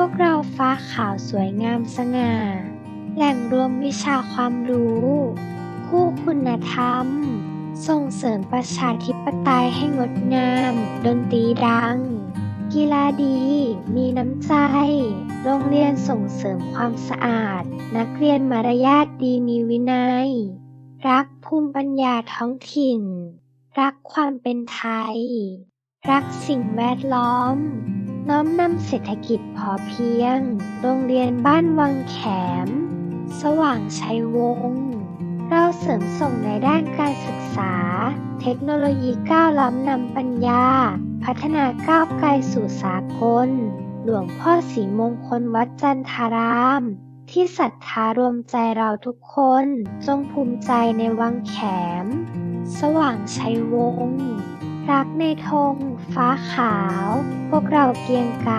พวกเราฟ้าขาวสวยงามสง่า แหล่งรวมวิชาความรู้ คู่คุณธรรม ส่งเสริมประชาธิปไตยให้งดงาม ดนตรีดัง กีฬาดี มีน้ำใจ โรงเรียนส่งเสริมความสะอาด นักเรียนมารยาทดีมีวินัย รักภูมิปัญญาท้องถิ่น รักความเป็นไทย รักสิ่งแวดล้อม น้อมนำเศรษฐกิจพอเพียง โรงเรียนบ้านวังแขม สว่างชัยวงศ์เราเสริมส่งในด้านการศึกษา เทคโนโลยีก้าวล้ำนำปัญญา พัฒนาก้าวไกลสู่สากล หลวงพ่อสีมงคลวัดจันทาราม ที่ศรัทธารวมใจเราทุกคน จงภูมิใจในวังแขม สว่างชัยวงศ์ รักในธงฟ้าขาว พวกเราเกียงไกร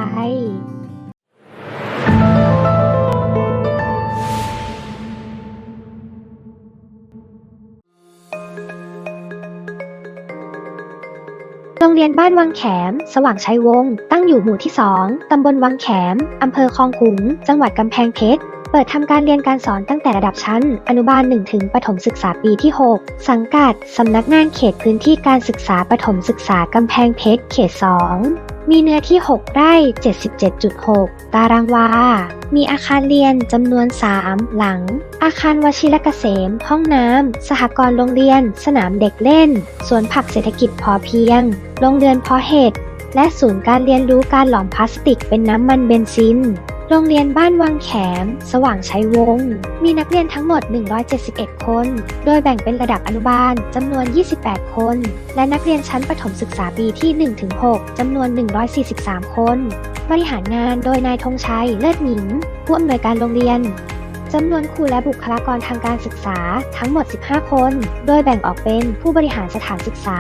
โรงเรียนบ้านวังแขม สว่างชัยวงศ์ตั้งอยู่หมู่ที่ 2 ตำบลวังแขม อำเภอคลองขุง จังหวัดกำแพงเพชร เปิดทำการเรียนการสอนตั้งแต่ระดับชั้น อนุบาล 1 ถึงประถมศึกษาปีที่ 6 สังกัด สำนักงานเขตพื้นที่การศึกษาประถมศึกษากำแพงเพชรเขต 2 มีเนื้อที่ 6 ไร่ 77.6 ตารางวา มีอาคารเรียนจำนวน 3 หลัง อาคารวชิรเกษม ห้องน้ำ สหกรณ์โรงเรียน สนามเด็กเล่น สวนผักเศรษฐกิจพอเพียง โรงเรือนเพาะเห็ด และศูนย์การเรียนรู้การหลอมพลาสติกเป็นน้ำมันเบนซิน โรงเรียนบ้านวังแขม สว่างชัยวงศ์ มีนักเรียนทั้งหมด 171 คน โดยแบ่งเป็นระดับอนุบาลจำนวน 28 คน และนักเรียนชั้นประถมศึกษาปีที่ 1-6จำนวน 143 คน บริหารงานโดยนายธงชัย เลิศหญิง ผู้อำนวยการโรงเรียน จำนวนครูและบุคลากรทางการศึกษาทั้งหมด 15 คน โดยแบ่งออกเป็นผู้บริหารสถานศึกษา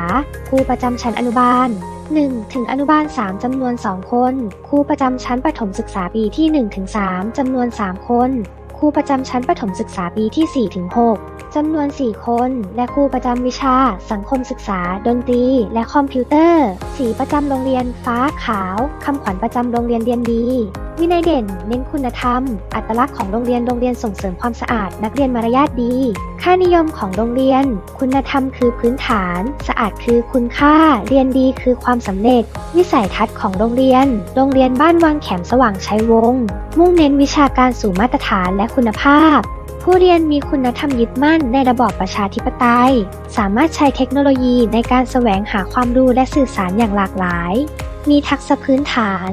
ครูประจำชั้นอนุบาล 1 ถึงอนุบาล 3 จำนวน 2 คน ครูประจำชั้นประถมศึกษาปีที่ 1 ถึง 3 จำนวน 3 คน ครูประจำชั้นประถมศึกษาปีที่ 4 ถึง 6 จำนวน 4 คน และครูประจำวิชา สังคมศึกษา ดนตรี และคอมพิวเตอร์ สีประจำโรงเรียนฟ้าขาว คำขวัญประจำโรงเรียนเรียนดี วินัยเด่น เน้นคุณธรรม อัตลักษณ์ของโรงเรียนโรงเรียนส่งเสริมความสะอาด นักเรียนมารยาทดี ค่านิยมของโรงเรียน คุณธรรมคือพื้นฐาน สะอาดคือคุณค่า เรียนดีคือความสำเร็จ วิสัยทัศน์ของโรงเรียน โรงเรียนบ้านวังแขมสว่างชัยวงศ์มุ่งเน้นวิชาการสู่มาตรฐานและคุณภาพผู้เรียนมีคุณธรรมยึดมั่นในระบอบประชาธิปไตย สามารถใช้เทคโนโลยีในการแสวงหาความรู้และสื่อสารอย่างหลากหลาย มีทักษะพื้นฐาน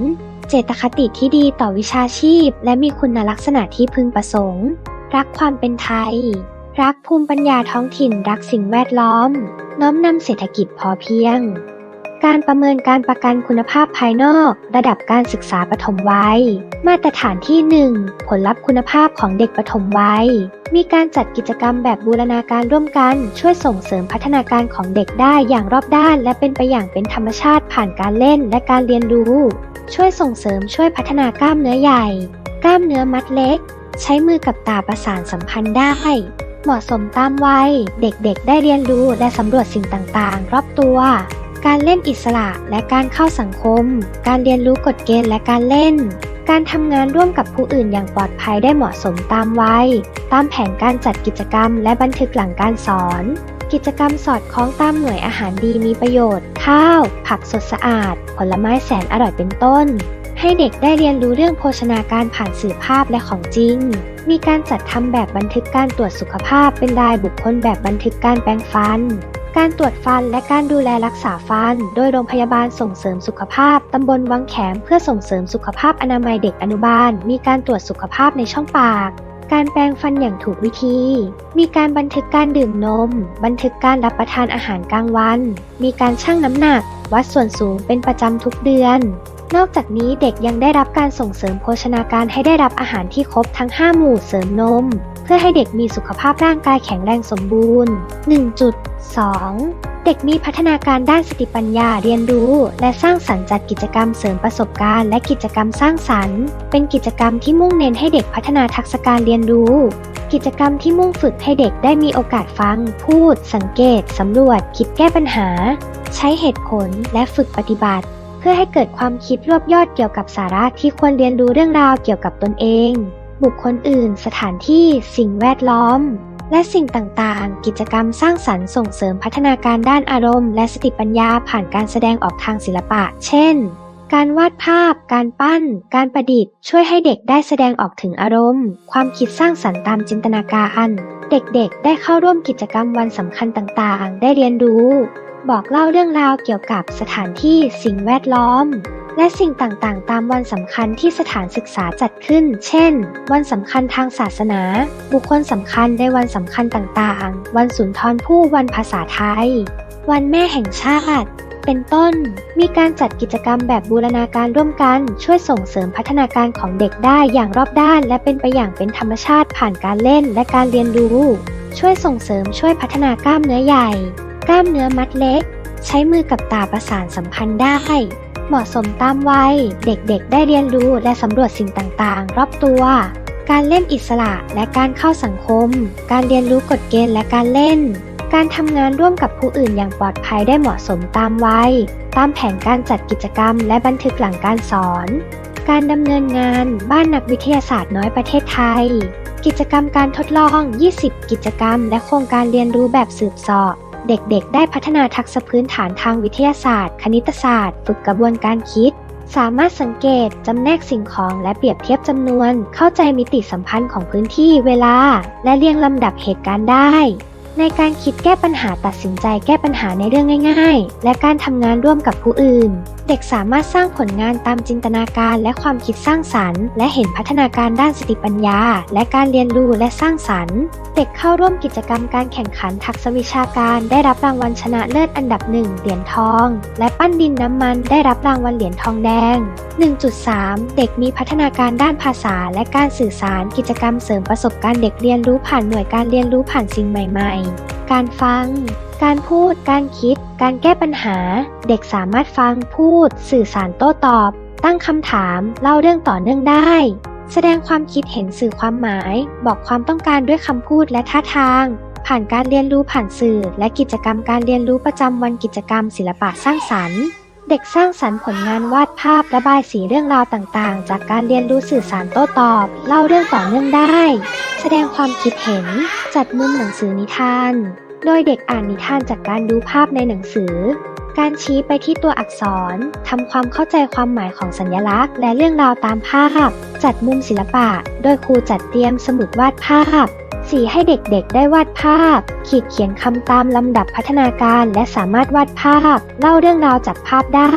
เจตคติที่ดีต่อวิชาชีพ และมีคุณลักษณะที่พึงประสงค์ รักความเป็นไทย รักภูมิปัญญาท้องถิ่น รักสิ่งแวดล้อม น้อมนำเศรษฐกิจพอเพียง การประเมินการประกันคุณภาพภายนอก ระดับการศึกษาปฐมวัย มาตรฐานที่ 1 ผลลัพธ์คุณภาพของเด็กปฐมวัย มีการจัดกิจกรรมแบบบูรณาการร่วมกัน ช่วยส่งเสริมพัฒนาการของเด็กได้อย่างรอบด้าน และเป็นไปอย่างเป็นธรรมชาติผ่านการเล่นและการเรียนรู้ ช่วยส่งเสริมช่วยพัฒนากล้ามเนื้อใหญ่ กล้ามเนื้อมัดเล็ก ใช้มือกับตาประสานสัมพันธ์ได้เหมาะสมตามวัย เด็กๆ ได้เรียนรู้และสำรวจสิ่งต่างๆ รอบตัว การเล่นอิสระและการเข้าสังคม การเรียนรู้กฎเกณฑ์และการเล่น การทำงานร่วมกับผู้อื่นอย่างปลอดภัยได้เหมาะสมตามวัย ตามแผนการจัดกิจกรรมและบันทึกหลังการสอน กิจกรรมสอดคล้องตามหน่วยอาหารดีมีประโยชน์ ข้าว ผักสดสะอาด ผลไม้แสนอร่อยเป็นต้น ให้เด็กได้เรียนรู้เรื่องโภชนาการผ่านสื่อภาพและของจริง มีการจัดทำแบบบันทึกการตรวจสุขภาพเป็นรายบุคคลแบบบันทึกการแปรงฟัน การตรวจฟันและการดูแลรักษาฟัน โดยโรงพยาบาลส่งเสริมสุขภาพ ตำบลวังแขมเพื่อส่งเสริมสุขภาพอนามัยเด็กอนุบาล มีการตรวจสุขภาพในช่องปาก การแปรงฟันอย่างถูกวิธี มีการบันทึกการดื่มนม บันทึกการรับประทานอาหารกลางวัน มีการชั่งน้ำหนัก วัดส่วนสูงเป็นประจำทุกเดือน นอกจากนี้เด็กยังได้รับการส่งเสริมโภชนาการให้ได้รับอาหารที่ครบทั้ง 5 หมู่เสริมนม เพื่อให้เด็กมีสุขภาพร่างกายแข็งแรงสมบูรณ์ 1.2 เด็กมีพัฒนาการด้านสติปัญญาเรียนรู้ และสร้างสรรค์จัดกิจกรรมเสริมประสบการณ์และกิจกรรมสร้างสรรค์ เป็นกิจกรรมที่มุ่งเน้นให้เด็กพัฒนาทักษะการเรียนรู้กิจกรรมที่มุ่งฝึกให้เด็กได้มีโอกาสฟัง พูด สังเกต สำรวจ คิดแก้ปัญหา ใช้เหตุผลและฝึกปฏิบัติ พื่อให้เกิดความคิดรวบยอดเกี่ยวกับสาระที่ควรเรียนรู้เรื่องราวเกี่ยวกับตนเอง บุคคลอื่น สถานที่ สิ่งแวดล้อม และสิ่งต่างๆ กิจกรรมสร้างสรรค์ส่งเสริมพัฒนาการด้านอารมณ์ และสติปัญญาผ่านการแสดงออกทางศิลปะ เช่น การวาดภาพ การปั้น การประดิษฐ์ ช่วยให้เด็กได้แสดงออกถึงอารมณ์ ความคิดสร้างสรรค์ตามจินตนาการ เด็กๆ ได้เข้าร่วมกิจกรรมวันสำคัญต่างๆ ได้เรียนรู้ บอกเล่าเรื่องราวเกี่ยวกับสถานที่สิ่งแวดล้อม และสิ่งต่างๆ ตามวันสำคัญที่สถานศึกษาจัดขึ้น เช่น วันสำคัญทางศาสนา บุคคลสำคัญในวันสำคัญต่างๆ วันสุนทรภู่วันภาษาไทย วันแม่แห่งชาติเป็นต้น มีการจัดกิจกรรมแบบบูรณาการร่วมกัน ช่วยส่งเสริมพัฒนาการของเด็กได้อย่างรอบด้าน และเป็นไปอย่างเป็นธรรมชาติผ่านการเล่นและการเรียนรู้ ช่วยส่งเสริมช่วยพัฒนากล้ามเนื้อใหญ่ กล้ามเนื้อมัดเล็ก ใช้มือกับตาประสานสัมพันธ์ได้ เหมาะสมตามวัย เด็กๆ ได้เรียนรู้และสำรวจสิ่งต่างๆ รอบตัว การเล่นอิสระและการเข้าสังคม การเรียนรู้กฎเกณฑ์และการเล่น การทำงานร่วมกับผู้อื่นอย่างปลอดภัยได้เหมาะสมตามวัย ตามแผนการจัดกิจกรรม และบันทึกหลังการสอน การดำเนินงานบ้านนักวิทยาศาสตร์น้อยประเทศไทยกิจกรรมการทดลอง 20 กิจกรรม และโครงการเรียนรู้แบบสืบสอบ เด็กๆ ได้พัฒนาทักษะพื้นฐานทางวิทยาศาสตร์ คณิตศาสตร์ ฝึกกระบวนการคิด สามารถสังเกต จำแนกสิ่งของและเปรียบเทียบจำนวน เข้าใจมิติสัมพันธ์ของพื้นที่เวลา และเรียงลำดับเหตุการณ์ได้ ในการคิดแก้ปัญหาตัดสินใจแก้ปัญหาในเรื่องง่ายๆ และการทำงานร่วมกับผู้อื่น เด็กสามารถสร้างผลงานตามจินตนาการและความคิดสร้างสรรค์ และเห็นพัฒนาการด้านสติปัญญา และการเรียนรู้และสร้างสรรค์ เด็กเข้าร่วมกิจกรรมการแข่งขันทักษะวิชาการได้รับรางวัลชนะเลิศอันดับหนึ่งเหรียญทอง และปั้นดินน้ำมันได้รับรางวัลเหรียญทองแดง 1.3 เด็กมีพัฒนาการด้านภาษาและการสื่อสารกิจกรรมเสริมประสบการณ์เด็กเรียนรู้ผ่านหน่วยการเรียนรู้ผ่านสิ่งใหม่ๆการฟัง การพูด การคิด การแก้ปัญหา เด็กสามารถฟัง พูด สื่อสารโต้ตอบ ตั้งคำถาม เล่าเรื่องต่อเนื่องได้ แสดงความคิดเห็นสื่อความหมาย บอกความต้องการด้วยคำพูดและท่าทาง ผ่านการเรียนรู้ผ่านสื่อ และกิจกรรมการเรียนรู้ประจำวันกิจกรรมศิลปะสร้างสรรค์ เด็กสร้างสรรค์ผลงานวาดภาพระบายสีเรื่องราวต่างๆ จากการเรียนรู้สื่อสารโต้ตอบ เล่าเรื่องต่อเนื่องได้ แสดงความคิดเห็น จัดมุมหนังสือนิทาน โดยเด็กอ่านนิทานจากการดูภาพในหนังสือ การชี้ไปที่ตัวอักษรทำความเข้าใจความหมายของสัญลักษณ์ และเรื่องราวตามภาพ จัดมุมศิลปะ โดยครูจัดเตรียมสมุดวาดภาพ สีให้เด็กๆ ได้วาดภาพ ขีดเขียนคำตามลำดับพัฒนาการและสามารถวาดภาพ เล่าเรื่องราวจากภาพได้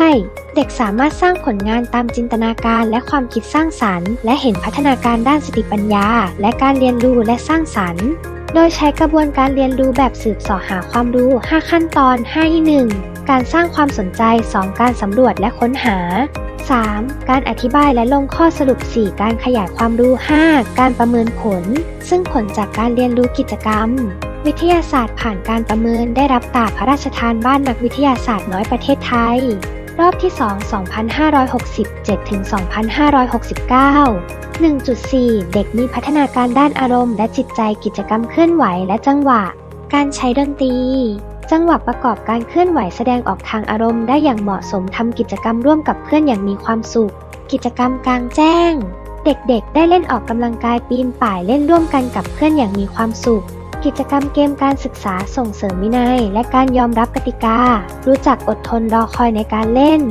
เด็กสามารถสร้างผลงานตามจินตนาการและความคิดสร้างสรรค์ และเห็นพัฒนาการด้านสติปัญญา และการเรียนรู้และสร้างสรรค์ โดยใช้กระบวนการเรียนรู้แบบสืบเสาะหาความรู้ 5 ขั้นตอน 5 1 การสร้างความสนใจ 2 การสำรวจและค้นหา 3. การอธิบายและลงข้อสรุป 4 การขยายความรู้ 5. การประเมินผล ซึ่งผลจากการเรียนรู้กิจกรรม วิทยาศาสตร์ผ่านการประเมินได้รับตราพระราชทานบ้านนักวิทยาศาสตร์น้อยประเทศไทย รอบที่ 2 2567 ถึง 2569 1.4 เด็กมีพัฒนาการด้านอารมณ์และจิตใจกิจกรรมเคลื่อนไหวและจังหวะ การใช้ดนตรี จังหวะประกอบการเคลื่อนไหวแสดงออกทางอารมณ์ได้อย่างเหมาะสมทำกิจกรรมร่วมกับเพื่อนอย่างมีความสุข กิจกรรมกลางแจ้ง เด็กๆ ได้เล่นออกกำลังกายปีนป่ายเล่นร่วมกันกับเพื่อนอย่างมีความสุข กิจกรรมเกมการศึกษาส่งเสริมวินัย และการยอมรับกติกา รู้จักอดทนรอคอยในการเล่น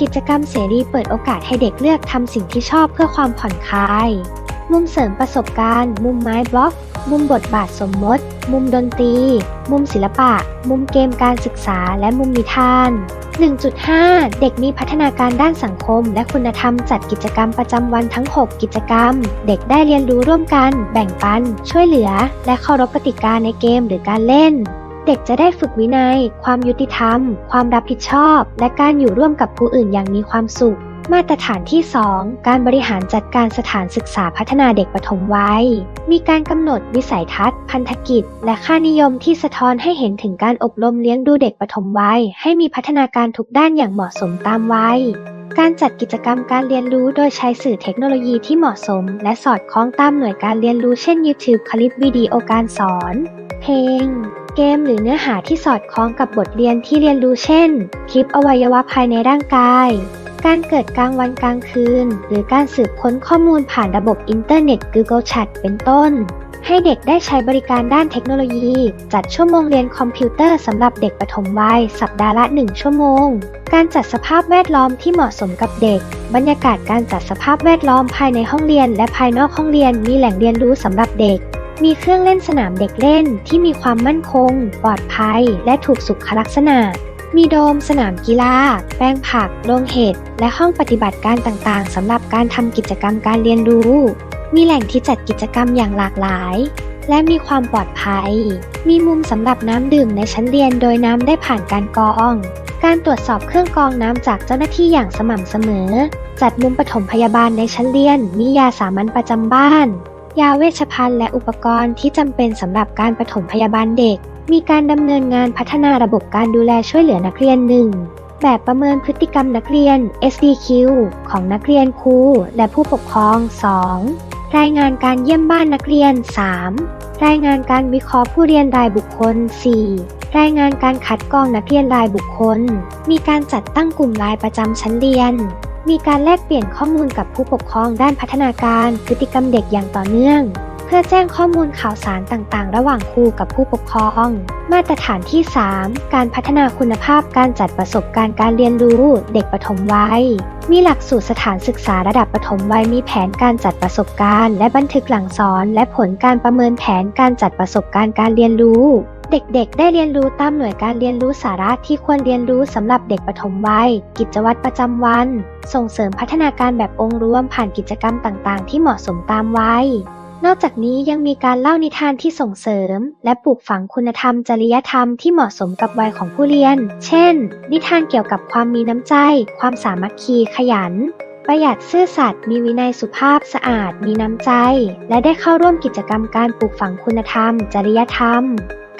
กิจกรรมเสรีเปิดโอกาสให้เด็กเลือกทำสิ่งที่ชอบเพื่อความผ่อนคลาย มุมเสริมประสบการณ์ มุมไม้บล็อก มุมบทบาทสมมติ มุมดนตรี มุมศิลปะ มุมเกมการศึกษา และมุมนิทาน1.5 เด็กมีพัฒนาการด้านสังคม และคุณธรรมจัดกิจกรรมประจำวันทั้ง 6 กิจกรรม เด็กได้เรียนรู้ร่วมกัน แบ่งปัน ช่วยเหลือ และเคารพกติกาในเกมหรือการเล่น เด็กจะได้ฝึกวินัย ความยุติธรรม ความรับผิดชอบ และการอยู่ร่วมกับผู้อื่นอย่างมีความสุข มาตรฐานที่ 2 การบริหารจัดการสถานศึกษาพัฒนาเด็กปฐมวัย มีการกำหนดวิสัยทัศน์ พันธกิจ และค่านิยมที่สะท้อนให้เห็นถึงการอบรมเลี้ยงดูเด็กปฐมวัย ให้มีพัฒนาการทุกด้านอย่างเหมาะสมตามวัย การจัดกิจกรรมการเรียนรู้โดยใช้สื่อเทคโนโลยีที่เหมาะสม และสอดคล้องตามหน่วยการเรียนรู้เช่น YouTube คลิปวิดีโอการสอน เพลง เกมหรือเนื้อหาที่สอดคล้องกับบทเรียนที่เรียนรู้เช่น คลิปอวัยวะภายในร่างกาย การเกิดกลางวันกลางคืน หรือการสืบค้นข้อมูลผ่านระบบอินเทอร์เน็ต Google Chat เป็นต้น ให้เด็กได้ใช้บริการด้านเทคโนโลยี จัดชั่วโมงเรียนคอมพิวเตอร์สำหรับเด็กปฐมวัย สัปดาห์ละ 1 ชั่วโมง การจัดสภาพแวดล้อมที่เหมาะสมกับเด็ก บรรยากาศการจัดสภาพแวดล้อมภายในห้องเรียน และภายนอกห้องเรียนมีแหล่งเรียนรู้สำหรับเด็ก มีเครื่องเล่นสนามเด็กเล่นที่มีความมั่นคง ปลอดภัย และถูกสุขลักษณะมีโดม สนามกีฬา แปลงผัก โรงเห็ด และห้องปฏิบัติการต่างๆ สำหรับการทำกิจกรรมการเรียนรู้ มีแหล่งที่จัดกิจกรรมอย่างหลากหลาย และมีความปลอดภัย มีมุมสำหรับน้ำดื่มในชั้นเรียนโดยน้ำได้ผ่านการกรอง การตรวจสอบเครื่องกรองน้ำจากเจ้าหน้าที่อย่างสม่ำเสมอ จัดมุมปฐมพยาบาลในชั้นเรียน มียาสามัญประจำบ้าน ยาเวชภัณฑ์และอุปกรณ์ที่จำเป็นสำหรับการปฐมพยาบาลเด็ก มีการดำเนินงานพัฒนาระบบการดูแลช่วยเหลือนักเรียนหนึ่งแบบประเมินพฤติกรรมนักเรียน SDQ ของนักเรียนครูและผู้ปกครอง 2. รายงานการเยี่ยมบ้านนักเรียน 3. รายงานการวิเคราะห์ผู้เรียนรายบุคคล 4. รายงานการคัดกรองนักเรียนรายบุคคล มีการจัดตั้งกลุ่มรายประจำชั้นเรียน มีการแลกเปลี่ยนข้อมูลกับผู้ปกครองด้านพัฒนาการพฤติกรรมเด็กอย่างต่อเนื่อง พื่อแจ้งข้อมูลข่าวสารต่างๆ ระหว่างครูกับผู้ปกครอง มาตรฐานที่ 3 การพัฒนาคุณภาพการจัดประสบการณ์การเรียนรู้เด็กปฐมวัย มีหลักสูตรสถานศึกษาระดับปฐมวัยมีแผนการจัดประสบการณ์ และบันทึกหลังสอน และผลการประเมินแผนการจัดประสบการณ์การเรียนรู้เด็กๆ ได้เรียนรู้ตามหน่วยการเรียนรู้สาระที่ควรเรียนรู้สำหรับเด็กปฐมวัย กิจวัตรประจำวัน ส่งเสริมพัฒนาการแบบองค์รวมผ่านกิจกรรมต่างๆ ที่เหมาะสมตามวัย นอกจากนี้ยังมีการเล่านิทานที่ส่งเสริม และปลูกฝังคุณธรรมจริยธรรมที่เหมาะสมกับวัยของผู้เรียน เช่น นิทานเกี่ยวกับความมีน้ำใจ ความสามัคคีขยัน ประหยัดซื่อสัตย์มีวินัยสุภาพสะอาด มีน้ำใจ และได้เข้าร่วมกิจกรรมการปลูกฝังคุณธรรม จริยธรรม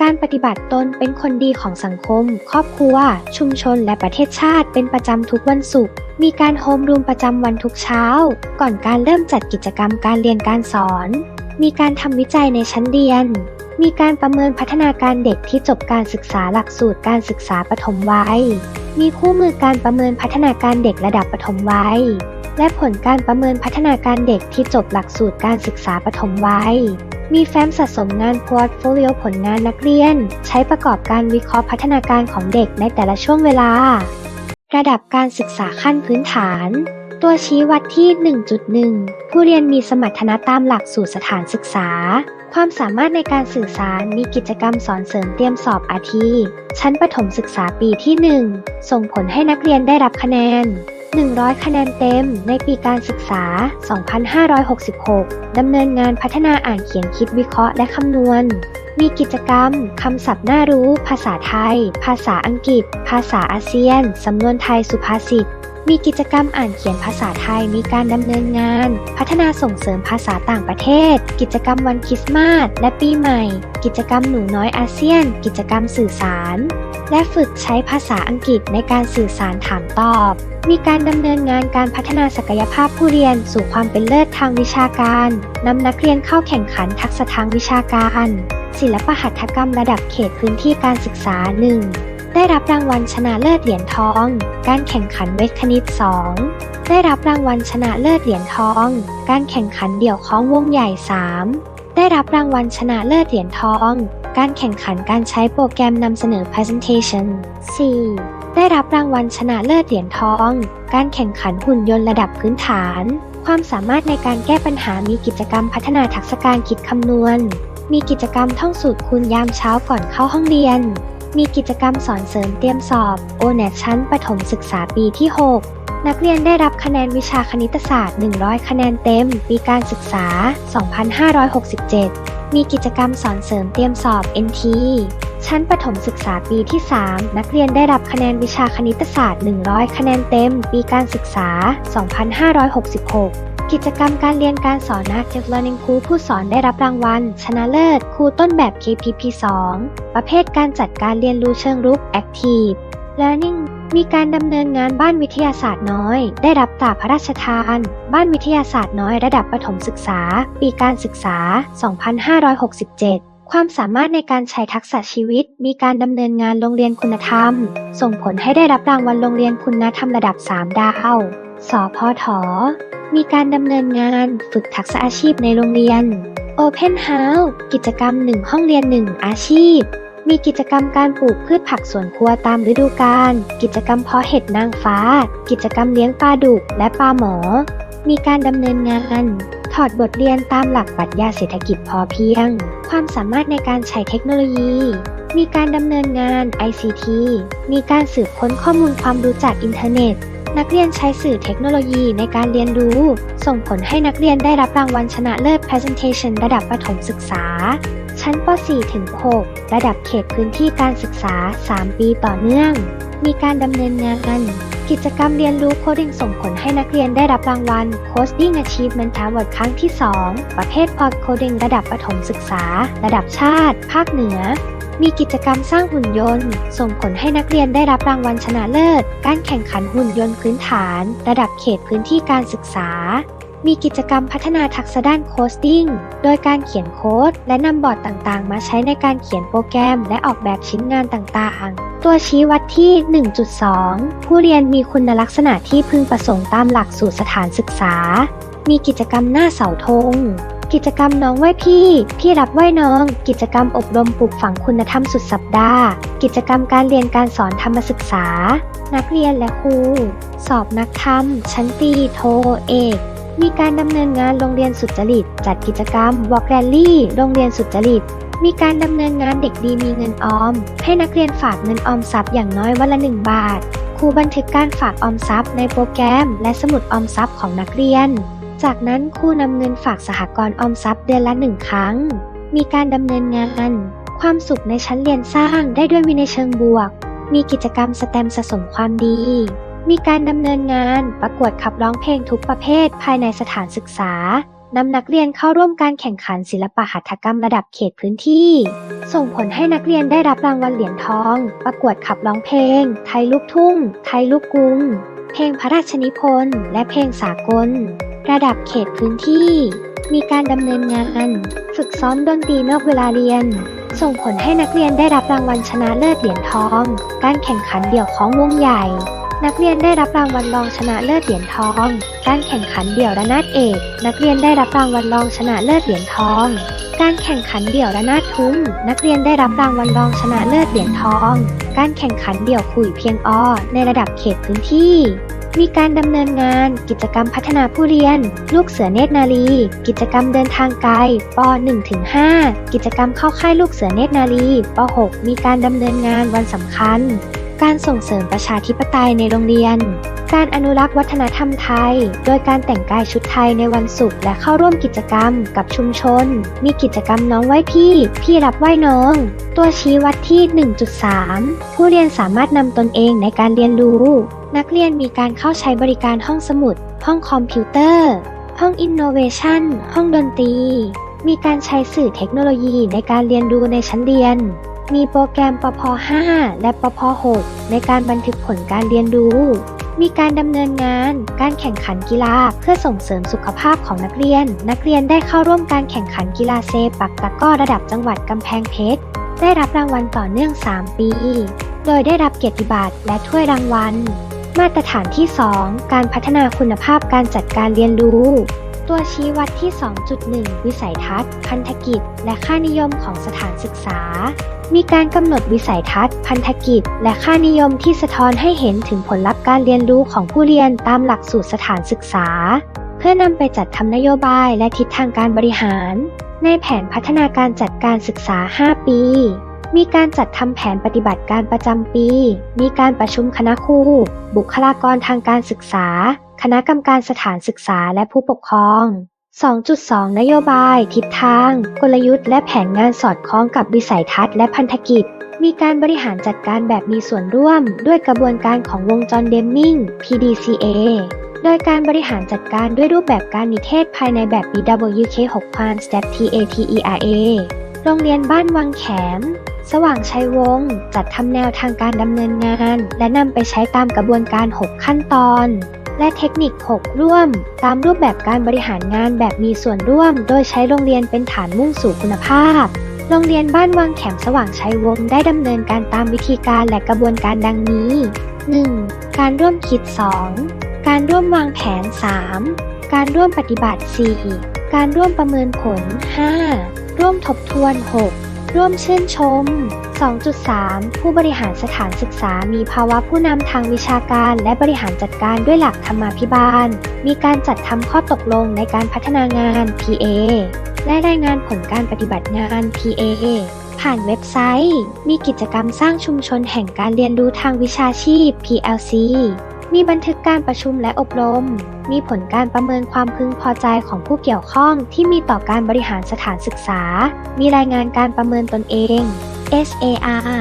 การปฏิบัติตนเป็นคนดีของสังคม ครอบครัว ชุมชนและประเทศชาติเป็นประจำทุกวันศุกร์มีการโฮมรูมประจำวันทุกเช้า ก่อนการเริ่มจัดกิจกรรมการเรียนการสอน มีการทำวิจัยในชั้นเรียน มีการประเมินพัฒนาการเด็กที่จบการศึกษาหลักสูตรการศึกษาปฐมวัย มีคู่มือการประเมินพัฒนาการเด็กระดับปฐมวัย และผลการประเมินพัฒนาการเด็กที่จบหลักสูตรการศึกษาปฐมวัย มีแฟ้มสะสมงานพอร์ตโฟลิโอผลงานนักเรียน ใช้ประกอบการวิเคราะห์พัฒนาการของเด็กในแต่ละช่วงเวลา ระดับการศึกษาขั้นพื้นฐาน ตัวชี้วัดที่ 1.1 ผู้เรียนมีสมรรถนะตามหลักสูตรสถานศึกษา ความสามารถในการสื่อสารมีกิจกรรมสอนเสริมเตรียมสอบอาทิ ชั้นประถมศึกษาปีที่ 1 ส่งผลให้นักเรียนได้รับคะแนน 100 คะแนนเต็ม ในปีการศึกษา 2566 ดำเนินงานพัฒนาอ่านเขียนคิดวิเคราะห์และคำนวณ มีกิจกรรม คำศัพท์น่ารู้ ภาษาไทย ภาษาอังกฤษ ภาษาอาเซียน สำนวนไทยสุภาษิต มีกิจกรรมอ่านเขียนภาษาไทย มีการดำเนินงาน พัฒนาส่งเสริมภาษาต่างประเทศ กิจกรรมวันคริสต์มาสและปีใหม่ กิจกรรมหนูน้อยอาเซียน กิจกรรมสื่อสาร และฝึกใช้ภาษาอังกฤษในการสื่อสารถามตอบ มีการดำเนินงานการพัฒนาศักยภาพผู้เรียนสู่ความเป็นเลิศทางวิชาการ นำนักเรียนเข้าแข่งขันทักษะทางวิชาการ ศิลปหัตถกรรมระดับเขตพื้นที่การศึกษา 1 ได้รับรางวัลชนะเลิศเหรียญทอง การแข่งขันเวทคณิต 2 ได้รับรางวัลชนะเลิศเหรียญทอง การแข่งขันเดี่ยวค้องวงใหญ่ 3 ได้รับรางวัลชนะเลิศเหรียญทอง การแข่งขันการใช้โปรแกรมนำเสนอ Presentation 4 ได้รับรางวัลชนะเลิศเหรียญทอง การแข่งขันหุ่นยนต์ระดับพื้นฐาน ความสามารถในการแก้ปัญหามีกิจกรรมพัฒนาทักษะการคิดคำนวณ มีกิจกรรมท่องสูตรคูณยามเช้าก่อนเข้าห้องเรียน มีกิจกรรมสอนเสริมเตรียมสอบ o n e t ชั้นประถมศึกษาปีที่ 6 นักเรียนได้รับคะแนนวิชาคณิตศาสตร์ 100 คะแนนเต็ม ปีการศึกษา 2567 มีกิจกรรมสอนเสริมเตรียมสอบ NT ชั้นประถมศึกษาปีที่ 3 นักเรียนได้รับคะแนนวิชาคณิตศาสตร์ 100 คะแนนเต็ม ปีการศึกษา 2566 กิจกรรมการเรียนการสอน Active Learning ครูผู้สอนได้รับรางวัล ชนะเลิศ ครูต้นแบบ KPP 2 ประเภทการจัดการเรียนรู้เชิงรุก Active Learning มีการดำเนินงานบ้านวิทยาศาสตร์น้อย ได้รับตราพระราชทาน บ้านวิทยาศาสตร์น้อยระดับประถมศึกษา ปีการศึกษา 2567ความสามารถในการใช้ทักษะชีวิต มีการดำเนินงานโรงเรียนคุณธรรม ส่งผลให้ได้รับรางวัลโรงเรียนคุณธรรมระดับ 3 ดาว สพท มีการดำเนินงานฝึกทักษะอาชีพในโรงเรียน Open House กิจกรรม 1 ห้องเรียน 1 อาชีพ มีกิจกรรมการปลูกพืชผักสวนครัวตามฤดูกาล กิจกรรมเพาะเห็ดนางฟ้า กิจกรรมเลี้ยงปลาดุกและปลาหมอ มีการดำเนินงานถอดบทเรียนตามหลักปรัชญาเศรษฐกิจพอเพียง ความสามารถในการใช้เทคโนโลยี มีการดำเนินงาน ICT มีการสืบค้นข้อมูลความรู้จากอินเทอร์เน็ต นักเรียนใช้สื่อเทคโนโลยีในการเรียนรู้ ส่งผลให้นักเรียนได้รับรางวัลชนะเลิศ Presentation ระดับประถมศึกษา ชั้นป .4 ถึง6ระดับเขตพื้นที่การศึกษา 3 ปีต่อเนื่อง มีการดำเนินงานกิจกรรมเรียนรู้โคดิ้งส่งผลให้นักเรียนได้รับรางวัล Coding Achievement Award ครั้งที่ 2 ประเภท Pod Coding ระดับประถมศึกษา ระดับชาติ ภาคเหนือ มีกิจกรรมสร้างหุ่นยนต์ ส่งผลให้นักเรียนได้รับรางวัลชนะเลิศ การแข่งขันหุ่นยนต์พื้นฐาน ระดับเขตพื้นที่การศึกษา มีกิจกรรมพัฒนาทักษะด้านโคสติ้ง โดยการเขียนโค้ด และนำบอร์ดต่างๆ มาใช้ในการเขียนโปรแกรม และออกแบบชิ้นงานต่างๆ ตัวชี้วัดที่ 1.2 ผู้เรียนมีคุณลักษณะที่พึงประสงค์ตามหลักสูตรสถานศึกษา มีกิจกรรมหน้าเสาธง กิจกรรมน้องไหว้พี่ พี่รับไหว้น้อง กิจกรรมอบรมปลูกฝังคุณธรรมสุดสัปดาห์ กิจกรรมการเรียนการสอนธรรมศึกษา นักเรียนและครู สอบนักธรรม ชั้นตรีโท เอกมีการดำเนินงานโรงเรียนสุจริต จัดกิจกรรมวอล์กแรลลี่ โรงเรียนสุจริต มีการดำเนินงานเด็กดีมีเงินออม ให้นักเรียนฝากเงินออมทรัพย์อย่างน้อยวันละ 1 บาท ครูบันทึกการฝากออมทรัพย์ในโปรแกรม และสมุดออมทรัพย์ของนักเรียน จากนั้นครูนำเงินฝากสหกรณ์ออมทรัพย์เดือนละหนึ่งครั้ง มีการดำเนินงาน ความสุขในชั้นเรียนสร้างได้ด้วยวินัยเชิงบวก มีกิจกรรมสแตมสะสมความดี มีการดำเนินงานประกวดขับร้องเพลงทุกประเภทภายในสถานศึกษานำนักเรียนเข้าร่วมการแข่งขันศิลปหัตถกรรมระดับเขตพื้นที่ ส่งผลให้นักเรียนได้รับรางวัลเหรียญทอง ประกวดขับร้องเพลง ไทยลูกทุ่ง ไทยลูกกรุง เพลงพระราชนิพนธ์ และเพลงสากล ระดับเขตพื้นที่ มีการดำเนินงาน ฝึกซ้อมดนตรีนอกเวลาเรียน ส่งผลให้นักเรียนได้รับรางวัลชนะเลิศเหรียญทอง การแข่งขันเดี่ยวของวงใหญ่ นักเรียนได้รับรางวัลรองชนะเลิศเหรียญทอง การแข่งขันเดี่ยวระนาดเอก นักเรียนได้รับรางวัลรองชนะเลิศเหรียญทอง การแข่งขันเดี่ยวระนาดทุ้ม นักเรียนได้รับรางวัลรองชนะเลิศเหรียญทอง การแข่งขันเดี่ยวขุยเพียงอในระดับเขตพื้นที่ มีการดำเนินงาน กิจกรรมพัฒนาผู้เรียน ลูกเสือเนตรนารี กิจกรรมเดินทางไกลป .1-5 กิจกรรมเข้าค่ายลูกเสือเนตรนารีป .6 มีการดำเนินงานวันสำคัญ การส่งเสริมประชาธิปไตยในโรงเรียน การอนุรักษ์วัฒนธรรมไทย โดยการแต่งกายชุดไทยในวันศุกร์และเข้าร่วมกิจกรรมกับชุมชน มีกิจกรรมน้องไหว้พี่ พี่รับไหว้น้อง ตัวชี้วัดที่ 1.3 ผู้เรียนสามารถนำตนเองในการเรียนรู้ นักเรียนมีการเข้าใช้บริการห้องสมุด ห้องคอมพิวเตอร์ ห้องอินโนเวชันห้องดนตรี มีการใช้สื่อเทคโนโลยีในการเรียนรู้ในชั้นเรียน มีโปรแกรมปพ5และปพ6ในการบันทึกผลการเรียนรู้ มีการดำเนินงาน การแข่งขันกีฬาเพื่อส่งเสริมสุขภาพของนักเรียน นักเรียนได้เข้าร่วมการแข่งขันกีฬาเซปักตะก้อระดับจังหวัดกำแพงเพชร ได้รับรางวัลต่อเนื่อง 3 ปี โดยได้รับเกียรติบัตรและถ้วยรางวัล มาตรฐานที่ 2 การพัฒนาคุณภาพการจัดการเรียนรู้ ตัวชี้วัดที่ 2.1 วิสัยทัศน์ พันธกิจ และค่านิยมของสถานศึกษา มีการกำหนดวิสัยทัศน์ พันธกิจ และค่านิยมที่สะท้อนให้เห็นถึงผลลัพธ์การเรียนรู้ของผู้เรียนตามหลักสูตรสถานศึกษา เพื่อนำไปจัดทำนโยบายและทิศทางการบริหาร ในแผนพัฒนาการจัดการศึกษา 5 ปี มีการจัดทำแผนปฏิบัติการประจำปี มีการประชุมคณะครู บุคลากรทางการศึกษา คณะกรรมการสถานศึกษาและผู้ปกครอง 2.2 นโยบาย ทิศทาง กลยุทธ์และแผนงานสอดคล้องกับวิสัยทัศน์และพันธกิจ มีการบริหารจัดการแบบมีส่วนร่วม ด้วยกระบวนการของวงจรเดมมิง PDCA โดยการบริหารจัดการด้วยรูปแบบการนิเทศภายในแบบ BWK 6 Plan Step TATERA โรงเรียนบ้านวังแขม สว่างชัยวงศ์จัดทำแนวทางการดำเนินงาน และนำไปใช้ตามกระบวนการ 6 ขั้นตอน และเทคนิค 6 ร่วม ตามรูปแบบการบริหารงานแบบมีส่วนร่วม โดยใช้โรงเรียนเป็นฐานมุ่งสู่คุณภาพ โรงเรียนบ้านวังแขมสว่างชัยวงศ์ได้ดำเนินการตามวิธีการและกระบวนการดังนี้ 1. การร่วมคิด 2. การร่วมวางแผน 3. การร่วมปฏิบัติ 4. การร่วมประเมินผล 5. ร่วมทบทวน 6. ร่วมชื่นชม 2.3 ผู้บริหารสถานศึกษา มีภาวะผู้นำทางวิชาการและบริหารจัดการด้วยหลักธรรมาภิบาล มีการจัดทำข้อตกลงในการพัฒนางาน PA และรายงานผลการปฏิบัติงาน PA ผ่านเว็บไซต์ มีกิจกรรมสร้างชุมชนแห่งการเรียนรู้ทางวิชาชีพ PLC มีบันทึกการประชุมและอบรม มีผลการประเมินความพึงพอใจของผู้เกี่ยวข้องที่มีต่อการบริหารสถานศึกษา มีรายงานการประเมินตนเอง SAR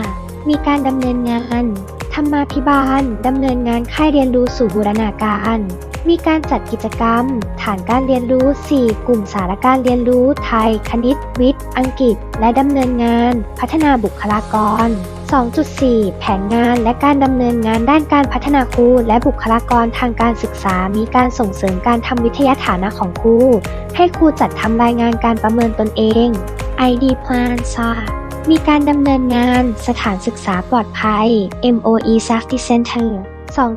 มีการดำเนินงานธรรมาภิบาลดำเนินงานค่ายเรียนรู้สู่บูรณาการ มีการจัดกิจกรรม ฐานการเรียนรู้ 4 กลุ่มสาระการเรียนรู้ ไทย คณิต วิทย์ อังกฤษ และดำเนินงาน พัฒนาบุคลากร 2.4 แผนงานและการดำเนินงานด้านการพัฒนาครูและบุคลากรทางการศึกษา มีการส่งเสริมการทำวิทยาฐานะของครู ให้ครูจัดทำรายงานการประเมินตนเอง ID Plan ซามีการดำเนินงานสถานศึกษาปลอดภัย MOE Safety Center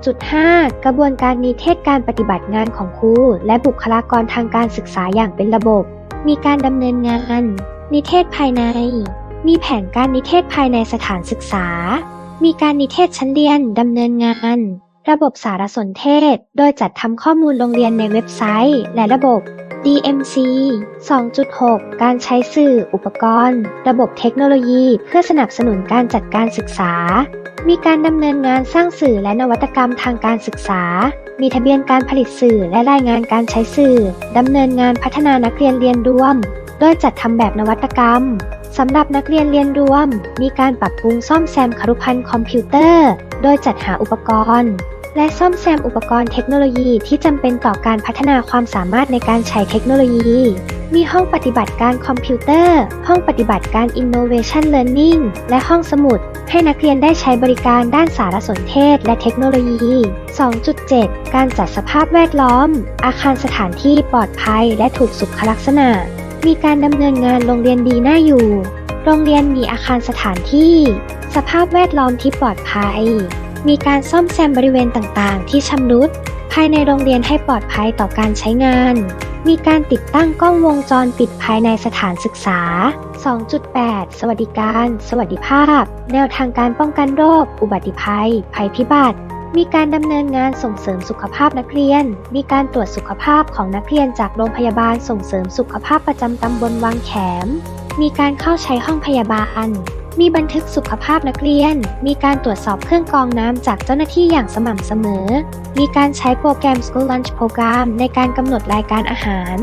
2.5 กระบวนการนิเทศการปฏิบัติงานของครูและบุคลากรทางการศึกษาอย่างเป็นระบบ มีการดำเนินงาน นิเทศภายใน มีแผนการนิเทศภายในสถานศึกษา มีการนิเทศชั้นเรียนดำเนินงาน ระบบสารสนเทศ โดยจัดทำข้อมูลโรงเรียนในเว็บไซต์ และระบบ DMC 2.6 การใช้สื่อ อุปกรณ์ ระบบเทคโนโลยีเพื่อสนับสนุนการจัดการศึกษา มีการดำเนินงานสร้างสื่อและนวัตกรรมทางการศึกษา มีทะเบียนการผลิตสื่อและรายงานการใช้สื่อ ดำเนินงานพัฒนานักเรียนเรียนร่วม โดยจัดทำแบบนวัตกรรม สำหรับนักเรียนเรียนรวม มีการปรับปรุงซ่อมแซมครุพันธ์คอมพิวเตอร์ โดยจัดหาอุปกรณ์ และซ่อมแซมอุปกรณ์เทคโนโลยีที่จำเป็นต่อการพัฒนาความสามารถในการใช้เทคโนโลยี มีห้องปฏิบัติการคอมพิวเตอร์ ห้องปฏิบัติการ Innovation Learning และห้องสมุด ให้นักเรียนได้ใช้บริการด้านสารสนเทศและเทคโนโลยี 2.7 การจัดสภาพแวดล้อม อาคารสถานที่ปลอดภัยและถูกสุขลักษณะ มีการดำเนินงานโรงเรียนดีน่าอยู่ โรงเรียนมีอาคารสถานที่ สภาพแวดล้อมที่ปลอดภัย มีการซ่อมแซมบริเวณต่างๆ ที่ชำรุด ภายในโรงเรียนให้ปลอดภัยต่อการใช้งาน มีการติดตั้งกล้องวงจรปิดภายในสถานศึกษา 2.8 สวัสดิการ สวัสดิภาพ แนวทางการป้องกันโรค อุบัติภัย ภัยพิบัติ มีการดำเนินงานส่งเสริมสุขภาพนักเรียน มีการตรวจสุขภาพของนักเรียนจากโรงพยาบาลส่งเสริมสุขภาพประจำตำบลวังแขม มีการเข้าใช้ห้องพยาบาล มีบันทึกสุขภาพนักเรียน มีการตรวจสอบเครื่องกรองน้ำจากเจ้าหน้าที่อย่างสม่ำเสมอ มีการใช้โปรแกรม School Lunch Program ในการกำหนดรายการอาหาร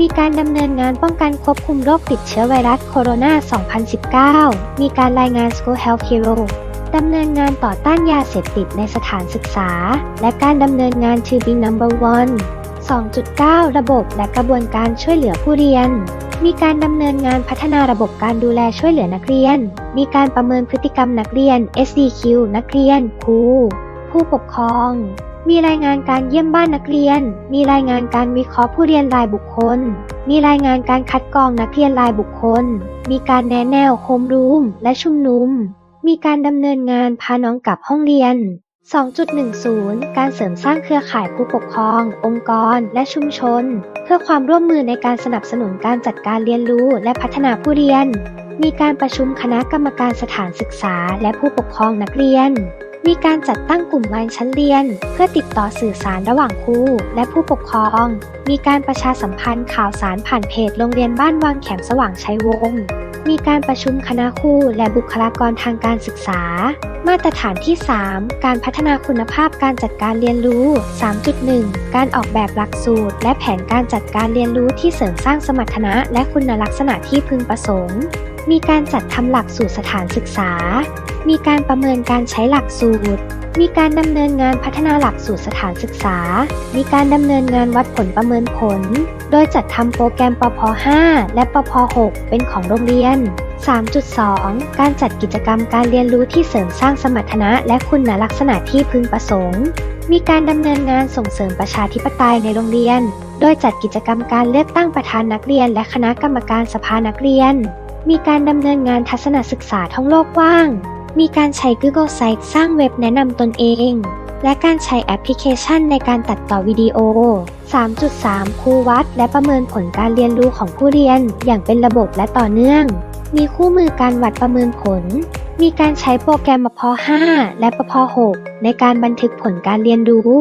มีการดำเนินงานป้องกันควบคุมโรคติดเชื้อไวรัสโคโรนา 2019 มีการรายงาน School Health Hero ดำเนินงานต่อต้านยาเสพติดในสถานศึกษา และการดำเนินงาน To be number one 2.9 ระบบและกระบวนการช่วยเหลือผู้เรียน มีการดำเนินงานพัฒนาระบบการดูแลช่วยเหลือนักเรียน มีการประเมินพฤติกรรมนักเรียน SDQ นักเรียน ครู ผู้ปกครอง มีรายงานการเยี่ยมบ้านนักเรียน มีรายงานการวิเคราะห์ผู้เรียนรายบุคคล มีรายงานการคัดกรองนักเรียนรายบุคคล มีการแนะแนวโฮมรูมและชุมนุม มีการดำเนินงานพาน้องกลับห้องเรียน 2.10 การเสริมสร้างเครือข่ายผู้ปกครอง องค์กร และชุมชน เพื่อความร่วมมือในการสนับสนุนการจัดการเรียนรู้และพัฒนาผู้เรียน มีการประชุมคณะกรรมการสถานศึกษา และผู้ปกครองนักเรียน มีการจัดตั้งกลุ่มไลน์ชั้นเรียน เพื่อติดต่อสื่อสารระหว่างครูและผู้ปกครอง มีการประชาสัมพันธ์ข่าวสารผ่านเพจโรงเรียนบ้านวังแขมสว่างชัยวงศ์ มีการประชุมคณะครูและบุคลากรทางการศึกษา มาตรฐานที่ 3 การพัฒนาคุณภาพการจัดการเรียนรู้ 3.1 การออกแบบหลักสูตร และแผนการจัดการเรียนรู้ที่เสริมสร้างสมรรถนะและคุณลักษณะที่พึงประสงค์ มีการจัดทำหลักสูตรสถานศึกษา มีการประเมินการใช้หลักสูตร มีการดำเนินงานพัฒนาหลักสูตรสถานศึกษา มีการดำเนินงานวัดผลประเมินผล โดยจัดทำโปรแกรมปพ 5 และปพ 6 เป็นของโรงเรียน 3.2 การจัดกิจกรรมการเรียนรู้ที่เสริมสร้างสมรรถนะ และคุณลักษณะที่พึงประสงค์ มีการดำเนินงานส่งเสริมประชาธิปไตยในโรงเรียน โดยจัดกิจกรรมการเลือกตั้งประธานนักเรียน และคณะกรรมการสภานักเรียน มีการดำเนินงานทัศนศึกษาท่องโลกกว้าง มีการใช้ Google Sites สร้างเว็บแนะนำตนเอง และการใช้แอปพลิเคชันในการตัดต่อวิดีโอ 3.3 ครูวัด และประเมินผลการเรียนรู้ของผู้เรียนอย่างเป็นระบบและต่อเนื่อง มีคู่มือการวัดประเมินผล มีการใช้โปรแกรมปพ5และปพ6ในการบันทึกผลการเรียนรู้